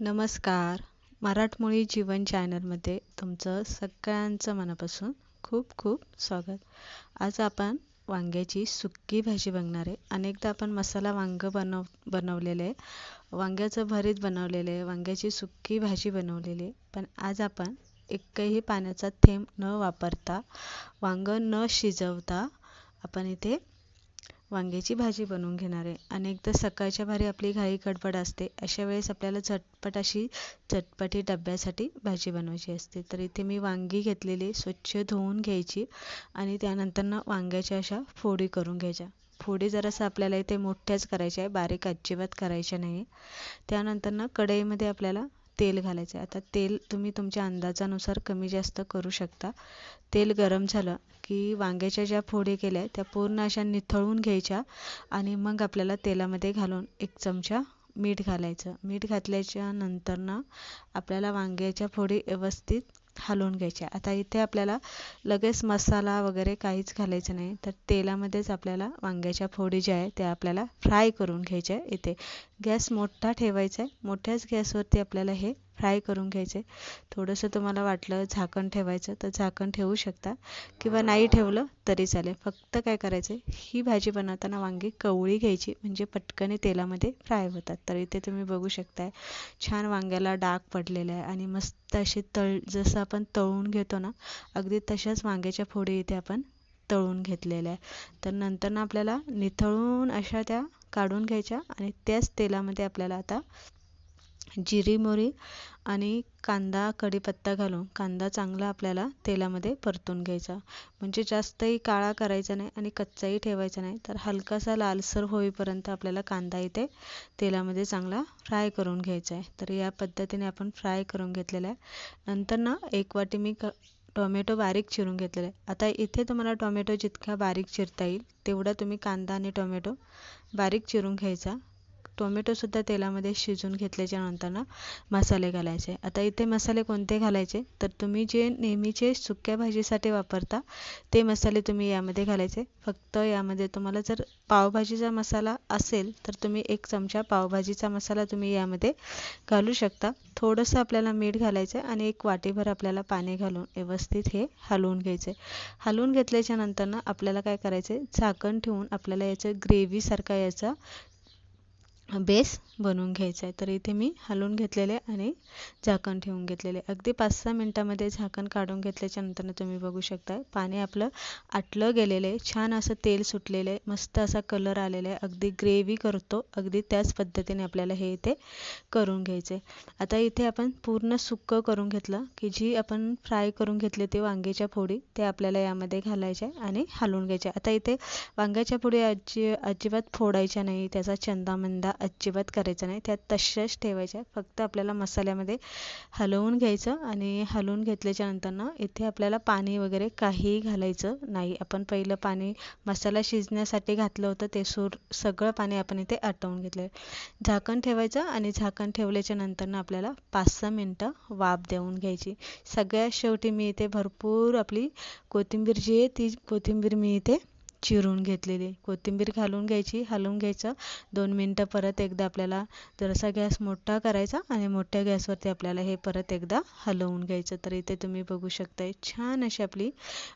नमस्कार. मराठमोळी जीवन चॅनलमध्ये तुमचं सगळ्यांचं मनापासून खूप खूप स्वागत. आज आपण वांग्याची सुक्की भाजी बघणार आहे. अनेकदा आपण मसाला वांगं बनव बनवलेलं आहे वांग्याचं भरीत बनवलेलं आहे वांग्याची सुक्की भाजी बनवलेली आहे पण आज आपण एकही पाण्याचा थेंब न वापरता वांगं न शिजवता आपण इथे वांग्याची भाजी बनवून घेणार आहे. अनेकदा सकाळच्या भारी आपली घाई गडबड असते. अशा वेळेस आपल्याला झटपट अशी चटपटी डब्यासाठी भाजी बनवायची असते. तर इथे मी वांगी घेतलेली स्वच्छ धुवून घ्यायची आणि त्यानंतर ना वांग्याच्या अशा फोडी करून घ्यायच्या. फोडी जरासं आपल्याला इथे मोठ्याच करायच्या आहे बारीक अजिबात करायच्या नाही त्यानंतर ना कढईमध्ये आपल्याला तेल घालायचं आहे. आता तेल तुम्ही तुमच्या अंदाजानुसार कमी जास्त करू शकता. तेल गरम झालं की वांग्याच्या ज्या फोडी केल्या त्या पूर्ण अशा निथळून घ्यायच्या आणि मग आपल्याला तेलामध्ये घालून एक चमचा मीठ घालायचं. मीठ घातल्याच्या नंतर ना आपल्याला वांग्याच्या फोडी व्यवस्थित हलवून घ्यायच्या आता इथे आपल्याला लगेच मसाला वगैरे काहीच घालायचं नाही. तर तेलामध्येच आपल्याला वांग्याच्या फोडी ज्या आहे त्या आपल्याला फ्राय करून घ्यायच्या इथे. गॅस मोठा ठेवायचा आहे. मोठ्याच गॅसवरती आपल्याला हे फ्राय करून घ्यायचे. थोडंसं तुम्हाला वाटलं झाकण ठेवायचं तर झाकण ठेवू शकता. किंवा नाही ठेवलं तरी चालेल. फक्त काय करायचं ही भाजी बनवताना वांगी कवळी घ्यायची. म्हणजे पटकन तेलामध्ये फ्राय होतात. तर इथे तुम्ही बघू शकताय छान वांग्याला डाग पडलेला आहे. आणि मस्त अशी तळ जसं आपण तळून घेतो ना अगदी तशाच वांग्याच्या फोडी इथे आपण तळून घेतलेल्या आहे. तर नंतर ना आपल्याला निथळून अशा त्या काढून घ्यायच्या. आणि त्याच तेलामध्ये आपल्याला आता जिरी मोरी आणि कांदा कढीपत्ता घालून कांदा चांगला आपल्याला तेलामध्ये परतून घ्यायचा. म्हणजे जास्तही काळा करायचा नाही आणि कच्चाही ठेवायचा नाही तर हलकासा लालसर होईपर्यंत आपल्याला कांदा इथे तेलामध्ये चांगला फ्राय करून घ्यायचा आहे. तर या पद्धतीने आपण फ्राय करून घेतलेला आहे. नंतर ना एक वाटी मी क टोमॅटो बारीक चिरून घेतलेला आहे. आता इथे तुम्हाला टोमॅटो जितका बारीक चिरता येईल तेवढा तुम्ही कांदा आणि टोमॅटो बारीक चिरून घ्यायचा. टोमॅटोसुद्धा तेलामध्ये शिजून घेतल्याच्यानंतर ना मसाले घालायचे. आता इथे मसाले कोणते घालायचे? तर तुम्ही जे नेहमीचे सुक्या भाजीसाठी वापरता ते मसाले तुम्ही यामध्ये घालायचे. फक्त यामध्ये तुम्हाला जर पावभाजीचा मसाला असेल तर तुम्ही एक चमचा पावभाजीचा मसाला तुम्ही यामध्ये घालू शकता. थोडंसं आपल्याला मीठ घालायचं आहे आणि एक वाटीभर आपल्याला पाणी घालून व्यवस्थित हे हलवून घ्यायचे. हलवून घेतल्याच्या नंतर ना आपल्याला काय करायचं आहे झाकण ठेवून आपल्याला याचं ग्रेव्हीसारखा याचा base बनवून घ्यायचा आहे. तर इथे मी हलवून घेतलेले आणि झाकण ठेवून घेतलेले. अगदी पाच सहा मिनटामध्ये झाकण काढून घेतल्याच्या नंतरनं तुम्ही बघू शकता पाणी आपलं आटलं गेलेलं आहे. छान असं तेल सुटलेलं आहे. मस्त असा कलर आलेला आहे. अगदी ग्रेव्ही करतो. अगदी त्याच पद्धतीने आपल्याला हे इथे करून घ्यायचं आहे. आता इथे आपण पूर्ण सुक्कं करून घेतलं की जी आपण फ्राय करून घेतली ती वांग्याच्या फोडी ते आपल्याला यामध्ये घालायचे आणि हलवून घ्यायचे आता इथे वांग्याच्या फोडी अजि अजिबात फोडायच्या नाही. त्याचा चंदामंदा अजिबात करायचा नाही. त्यात तशाच ठेवायच्या. फक्त आपल्याला मसाल्यामध्ये हलवून घ्यायचं आणि हलवून घेतल्याच्यानंतर ना इथे आपल्याला पाणी वगैरे काहीही घालायचं नाही. आपण पहिलं पाणी मसाला शिजण्यासाठी घातलं होतं. ते सूर सगळं पाणी आपण इथे आटवून घेतलं झाकण ठेवायचं आणि झाकण ठेवल्याच्या नंतर ना आपल्याला पाच सहा मिनटं वाफ देऊन घ्यायची. सगळ्यात शेवटी मी इथे भरपूर आपली कोथिंबीर जी आहे ती कोथिंबीर मी इथे चिरून घेतलेली. कोथिंबीर घालून घ्यायची हलवून घ्यायचं. दोन मिनटं परत एकदा आपल्याला जरासा गॅस मोठा करायचा आणि मोठ्या गॅसवरती आपल्याला हे परत एकदा हलवून घ्यायचं. तर इथे तुम्ही बघू शकताय छान अशी आपली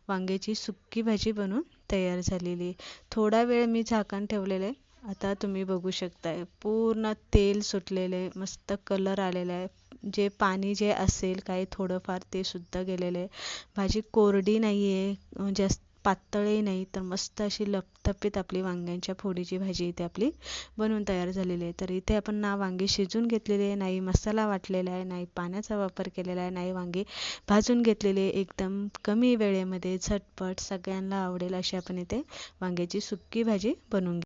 वांग्याची सुक्की भाजी बनवून तयार झालेली. थोडा वेळ मी झाकण ठेवलेलं आहे. आता तुम्ही बघू शकताय पूर्ण तेल सुटलेलं आहे मस्त कलर आलेला आहे. जे पाणी जे असेल काही थोडंफार ते सुद्धा गेलेलं आहे. भाजी कोरडी नाही आहे जास्त पातळही नाही तर मस्त अशी लपथपीत आपली वांग्यांच्या फोडीची भाजी इथे आपली बनवून तयार झालेली आहे. तर इथे आपण ना वांगी शिजून घेतलेली आहे नाही मसाला वाटलेला आहे नाही पाण्याचा वापर केलेला आहे नाही वांगी भाजून घेतलेली एकदम कमी वेळेमध्ये झटपट सगळ्यांना आवडेल अशी आपण इथे वांग्याची सुक्की भाजी बनवून